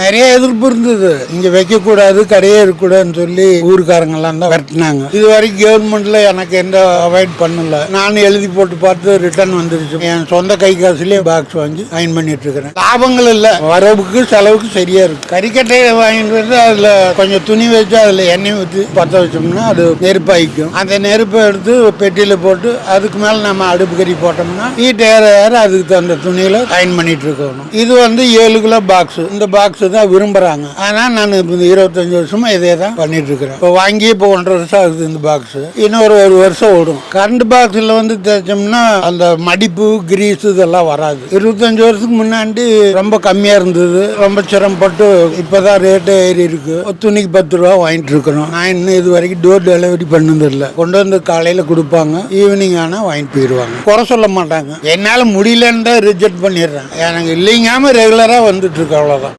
நிறைய எதிர்ப்பு இருந்தது. இங்க வைக்க கூடாது கடையே இருக்கக்கூடாதுன்னு சொல்லி ஊருக்காரங்க எல்லாம் தான் விரட்டினாங்க. இது வரைக்கும் கவர்மெண்ட்ல எனக்கு எந்த அவாய்ட் பண்ணல. நானும் எழுதி போட்டு பார்த்து ரிட்டர்ன் வந்துருச்சு. என் சொந்த கை காசுலயே பாக்ஸ் வாங்கி அயன் பண்ணிட்டு இருக்கிறேன். லாபங்கள் இல்ல. வரவுக்கு செலவுக்கு சரியா இருக்கு. கறிக்கட்டையை வாங்கிட்டு வந்து அதுல கொஞ்சம் துணி வச்சு அதுல எண்ணெய் ஊற்றி பற்ற வச்சோம்னா அது நெருப்பாயிக்கும். அந்த நெருப்பை எடுத்து பெட்டியில போட்டு அதுக்கு மேல நம்ம அடுப்பு கறி போட்டோம்னா ஹீட் ஏற ஏற அதுக்கு தகுந்த துணியில அயன் பண்ணிட்டு இருக்கணும். இது வந்து ஏழு கிலோ பாக்ஸ் இந்த பாக்ஸ் தான் விரும்புகிறாங்க ஆனால் நான் இப்போ இந்த இருபத்தஞ்சி வருஷமாக இதே தான் பண்ணிட்டு இருக்கிறேன் இப்போ வாங்கி இப்போ ஒன்றரை வருஷம் ஆகுது இந்த பாக்ஸ் இன்னொரு ஒரு வருஷம் ஓடும். கரண்ட் பாக்ஸில் வந்து தேய்ச்சோம்னா அந்த மடிப்பு கிரீஸ் இதெல்லாம் வராது. இருபத்தஞ்சி வருஷத்துக்கு முன்னாடி ரொம்ப கம்மியாக இருந்தது. ரொம்ப சிரமப்பட்டு இப்பதான் ரேட்டு ஏறி இருக்கு. ஒரு துணிக்கு பத்து ரூபா வாங்கிட்டு இருக்கிறோம். நான் இன்னும் இது வரைக்கும் டோர் டெலிவரி பண்ணது இல்லை கொண்டு வந்து காலையில் கொடுப்பாங்க. ஈவினிங் ஆனால் வாங்கிட்டு போயிடுவாங்க குறை சொல்ல மாட்டாங்க. என்னால் முடியலன்னு தான் ரிஜெக்ட் பண்ணிடுறேன். எனக்கு இல்லைங்காமல் ரெகுலராக வந்துட்டு இருக்கு அவ்வளோதான்